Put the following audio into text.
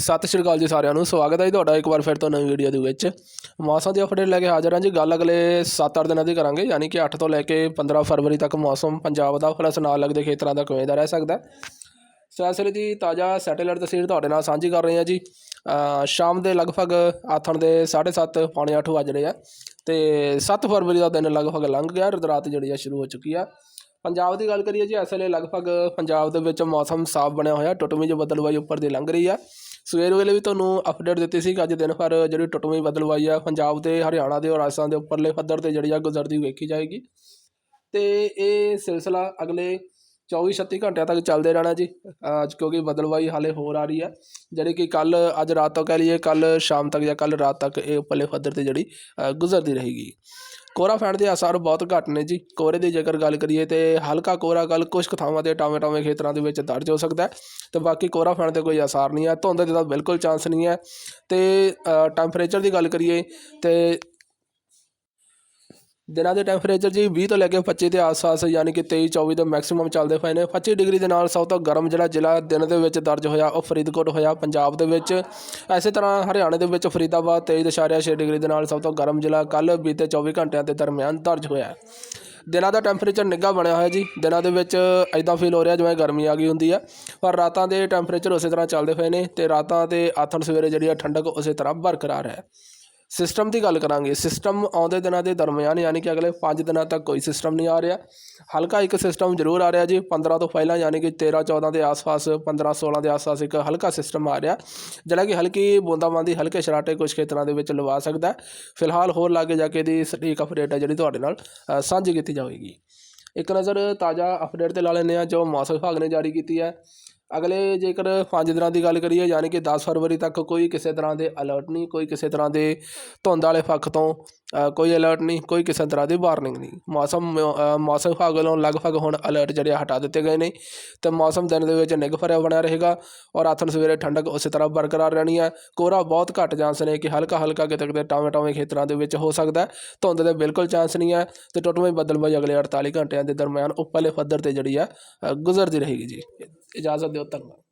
ਸਤਿ ਸ਼੍ਰੀ ਅਕਾਲ ਜੀ ਸਾਰਿਆਂ ਨੂੰ, ਸਵਾਗਤ ਹੈ ਜੀ ਤੁਹਾਡਾ ਇੱਕ ਵਾਰ ਫਿਰ ਤੋਂ ਨਵੀਂ ਵੀਡੀਓ ਦੇ ਵਿੱਚ। ਮੌਸਮ ਦੀ ਅਪਡੇਟ ਲੈ ਕੇ ਹਾਜ਼ਰ ਹਾਂ ਜੀ, ਗੱਲ ਅਗਲੇ 7-8 ਦਿਨਾਂ ਦੀ ਕਰਾਂਗੇ, ਯਾਨੀ ਕਿ 8 ਤੋਂ ਲੈ ਕੇ 15 ਫਰਵਰੀ ਤੱਕ ਮੌਸਮ ਪੰਜਾਬ ਦਾ ਪਲੱਸ ਨਾਲ ਲੱਗਦੇ ਖੇਤਰਾਂ ਦਾ ਕਿਵੇਂ ਦਾ ਰਹਿ ਸਕਦਾ ਹੈ। ਸੋ ਇਸ ਵੇਲੇ ਦੀ ਤਾਜ਼ਾ ਸੈਟੇਲਾਈਟ ਤਸਵੀਰ ਤੁਹਾਡੇ ਨਾਲ ਸਾਂਝੀ ਕਰ ਰਹੇ ਹਾਂ ਜੀ। ਸ਼ਾਮ ਦੇ ਲਗਭਗ ਆਥਣ ਦੇ 7:30 ਪੌਣੇ 8 ਵੱਜ ਰਹੇ ਆ, ਤੇ 7 ਫਰਵਰੀ ਦਾ ਦਿਨ ਲਗਭਗ ਲੰਘ ਗਿਆ ਰਤ ਰਾਤ ਜਿਹੜੀ ਆ ਸ਼ੁਰੂ ਹੋ ਚੁੱਕੀ ਆ। ਪੰਜਾਬ ਦੀ ਗੱਲ ਕਰੀਏ ਜੀ, ਇਸ ਵੇਲੇ ਲਗਭਗ ਪੰਜਾਬ ਦੇ ਵਿੱਚ ਮੌਸਮ ਸਾਫ਼ ਬਣਿਆ ਹੋਇਆ, ਟੁੱਟਵੀਂ ਜੋ ਬੱਦਲਵਾਈ ਉੱਪਰ ਦੀ ਲੰਘ ਰਹੀ ਆ। ਸਵੇਰ ਵੇਲੇ ਵੀ ਤੁਹਾਨੂੰ ਅਪਡੇਟ ਦਿੱਤੀ ਸੀ ਕਿ ਅੱਜ ਦਿਨ ਭਰ ਜਿਹੜੀ ਟੁੱਟਵੀਂ ਬਦਲਵਾਈ ਆ, ਪੰਜਾਬ ਤੇ ਹਰਿਆਣਾ ਦੇ ਔਰ ਰਾਜਸਥਾਨ ਦੇ ਉੱਪਰਲੇ ਪੱਧਰ ਤੇ ਜਿਹੜੀ ਆ ਗੁਜ਼ਰਦੀ ਵੇਖੀ ਜਾਏਗੀ। ਤੇ ਇਹ ਸਿਲਸਿਲਾ ਅਗਲੇ 24 36 ਘੰਟਿਆਂ ਤੱਕ ਚੱਲਦੇ ਰਹਿਣਾ ਜੀ, ਅੱਜ ਕਿਉਂਕਿ ਬਦਲਵਾਈ ਹਾਲੇ ਹੋਰ ਆ ਰਹੀ ਹੈ ਜਿਹੜੀ ਕਿ ਕੱਲ ਅੱਜ ਰਾਤ ਤੋਂ ਕਹਿ ਲਈਏ ਕੱਲ ਸ਼ਾਮ ਤੱਕ ਜਾਂ ਕੱਲ ਰਾਤ ਤੱਕ ਇਹ ਉੱਪਰਲੇ ਪੱਧਰ ਤੇ ਜਿਹੜੀ ਗੁਜ਼ਰਦੀ ਰਹੇਗੀ। ਕੋਹਰਾ ਫੈਣ ਦੇ ਆਸਾਰ ਬਹੁਤ ਘੱਟ ਨੇ ਜੀ। ਕੋਹਰੇ ਦੀ ਜੇਕਰ ਗੱਲ ਕਰੀਏ ਤੇ ਹਲਕਾ ਕੋਹਰਾ ਕੱਲ ਕੁਝ ਕੁ ਥਾਵਾਂ ਤੇ ਟਾਵੇਂ ਟਾਵੇਂ ਖੇਤਰਾਂ ਦੇ ਵਿੱਚ ਦਰਜ ਹੋ ਸਕਦਾ ਹੈ। ਤੇ ਬਾਕੀ ਕੋਹਰਾ ਪੈਣ 'ਤੇ ਕੋਈ ਆਸਾਰ ਨਹੀਂ ਹੈ। ਧੁੰਦ ਦੇ ਤਾਂ ਬਿਲਕੁਲ ਚਾਂਸ ਨਹੀਂ ਹੈ। ਤੇ ਟੈਂਪਰੇਚਰ ਦੀ ਗੱਲ ਕਰੀਏ ਤੇ ਦਿਨਾਂ ਦੇ ਟੈਂਪਰੇਚਰ ਜੀ 20 ਤੋਂ ਲੈ ਕੇ 25 ਦੇ ਆਸ-ਪਾਸ, ਯਾਨੀ ਕਿ 23 24 ਦੇ ਮੈਕਸਿਮਮ ਚੱਲਦੇ ਪਏ ਨੇ। 25 ਡਿਗਰੀ ਦੇ ਨਾਲ ਸਭ ਤੋਂ ਗਰਮ ਜਿਹੜਾ ਜ਼ਿਲ੍ਹਾ ਦਿਨ ਦੇ ਵਿੱਚ ਦਰਜ ਹੋਇਆ, ਉਹ ਫਰੀਦਕੋਟ ਹੋਇਆ, ਪੰਜਾਬ ਦੇ ਵਿੱਚ। ਐਸੇ ਤਰ੍ਹਾਂ ਹਰਿਆਣੇ ਦੇ ਵਿੱਚ ਫਰੀਦਾਬਾਦ 23.6 ਡਿਗਰੀ ਦੇ ਨਾਲ ਸਭ ਤੋਂ ਗਰਮ ਜ਼ਿਲ੍ਹਾ ਕੱਲ ਬੀਤੇ 24 ਘੰਟਿਆਂ ਦੇ ਦਰਮਿਆਨ ਦਰਜ ਹੋਇਆ ਦਿਨਾਂ ਦਾ ਟੈਂਪਰੇਚਰ ਨਿੱਘਾ ਬਣਿਆ ਹੋਇਆ ਜੀ। ਦਿਨਾਂ ਦੇ ਵਿੱਚ ਐਦਾਂ ਫੀਲ ਹੋ ਰਿਹਾ ਜਿਵੇਂ ਗਰਮੀ ਆ ਗਈ ਹੁੰਦੀ ਆ ਪਰ ਰਾਤਾਂ ਦੇ ਟੈਂਪਰੇਚਰ ਉਸੇ ਤਰ੍ਹਾਂ ਚੱਲਦੇ ਪਏ ਨੇ ਤੇ ਰਾਤਾਂ ਤੇ ਆਥਣ ਸਵੇਰੇ ਜਿਹੜੀ ਆ ਠੰਡਕ ਉਸੇ ਤਰ੍ਹਾਂ ਬਰਕਰਾਰ ਹੈ। ਸਿਸਟਮ ਦੀ ਗੱਲ ਕਰਾਂਗੇ। ਸਿਸਟਮ ਆਉਂਦੇ ਦਿਨਾਂ ਦੇ ਦਰਮਿਆਨ ਯਾਨੀ ਕਿ ਅਗਲੇ 5 ਦਿਨਾਂ ਤੱਕ ਕੋਈ ਸਿਸਟਮ ਨਹੀਂ ਆ ਰਿਹਾ। ਹਲਕਾ ਇੱਕ ਸਿਸਟਮ ਜ਼ਰੂਰ ਆ ਰਿਹਾ ਜੀ। 15 ਤੋਂ ਪਹਿਲਾਂ ਯਾਨੀ ਕਿ 13 14 ਦੇ ਆਸ-ਪਾਸ 15 16 ਦੇ ਆਸ-ਪਾਸ ਇੱਕ ਹਲਕਾ ਸਿਸਟਮ ਆ ਰਿਹਾ। ਜਿਹੜਾ ਕਿ ਹਲਕੀ ਬੂੰਦਾਬਾਂਦੀ, ਹਲਕੇ ਸ਼ਰਾਟੇ ਕੁਝ ਖੇਤਰਾਂ ਦੇ ਵਿੱਚ ਲਵਾ ਸਕਦਾ ਫਿਲਹਾਲ ਹੋਰ ਲਾਗੇ ਜਾ ਕੇ ਦੀ ਸਟੀਕ ਅਪਡੇਟ ਹੈ ਜਿਹੜੀ ਤੁਹਾਡੇ ਨਾਲ ਸਾਂਝੀ ਕੀਤੀ ਜਾਵੇਗੀ। ਇੱਕ ਨਜ਼ਰ ਤਾਜ਼ਾ ਅਪਡੇਟ ਤੇ ਲਾ ਲੈਂਦੇ ਹਾਂ ਜੋ ਮੌਸਮ ਵਿਭਾਗ ਨੇ ਜਾਰੀ ਕੀਤੀ ਹੈ। ਅਗਲੇ ਜੇਕਰ ਪੰਜ ਦਿਨਾਂ ਦੀ ਗੱਲ ਕਰੀਏ, ਯਾਨੀ ਕਿ ਦਸ ਫਰਵਰੀ ਤੱਕ ਕੋਈ ਕਿਸੇ ਤਰ੍ਹਾਂ ਦੇ ਅਲਰਟ ਨਹੀਂ, ਕੋਈ ਕਿਸੇ ਤਰ੍ਹਾਂ ਦੇ ਧੁੰਦ ਵਾਲੇ ਪੱਖ ਤੋਂ ਕੋਈ ਅਲਰਟ ਨਹੀਂ, ਕੋਈ ਕਿਸੇ ਤਰ੍ਹਾਂ ਦੀ ਵਾਰਨਿੰਗ ਨਹੀਂ। ਮੌਸਮ ਮੌਸਮ ਵਿਭਾਗ ਵੱਲੋਂ ਲਗਭਗ ਹੁਣ ਅਲਰਟ ਜਿਹੜੇ ਆ ਹਟਾ ਦਿੱਤੇ ਗਏ ਨੇ। ਤੇ ਮੌਸਮ ਦਿਨ ਦੇ ਵਿੱਚ ਨਿੱਘ ਭਰਿਆ ਬਣਿਆ ਰਹੇਗਾ ਔਰ ਆਥਣ ਸਵੇਰੇ ਠੰਡਕ ਉਸੇ ਤਰ੍ਹਾਂ ਬਰਕਰਾਰ ਰਹਿਣੀ ਹੈ। ਕੋਹਰਾ ਬਹੁਤ ਘੱਟ ਚਾਂਸ ਨੇ ਕਿ ਹਲਕਾ ਹਲਕਾ ਕਿਤੇ ਕਿਤੇ ਟਾਵੇਂ ਟਾਵੇਂ ਖੇਤਰਾਂ ਦੇ ਵਿੱਚ ਹੋ ਸਕਦਾ ਧੁੰਦ ਦੇ ਬਿਲਕੁਲ ਚਾਂਸ ਨਹੀਂ ਹੈ ਤੇ ਟੁੱਟਵੇਂ ਬੱਦਲਬਾਜ਼ੀ ਅਗਲੇ 48 ਘੰਟਿਆਂ ਦੇ ਦਰਮਿਆਨ ਉੱਪਰਲੇ ਪੱਧਰ ਤੇ ਜਿਹੜੀ ਆ ਗੁਜ਼ਰਦੀ ਰਹੇਗੀ ਜੀ। ਇਜਾਜ਼ਤ ਦਿਓ, ਧੰਨਵਾਦ।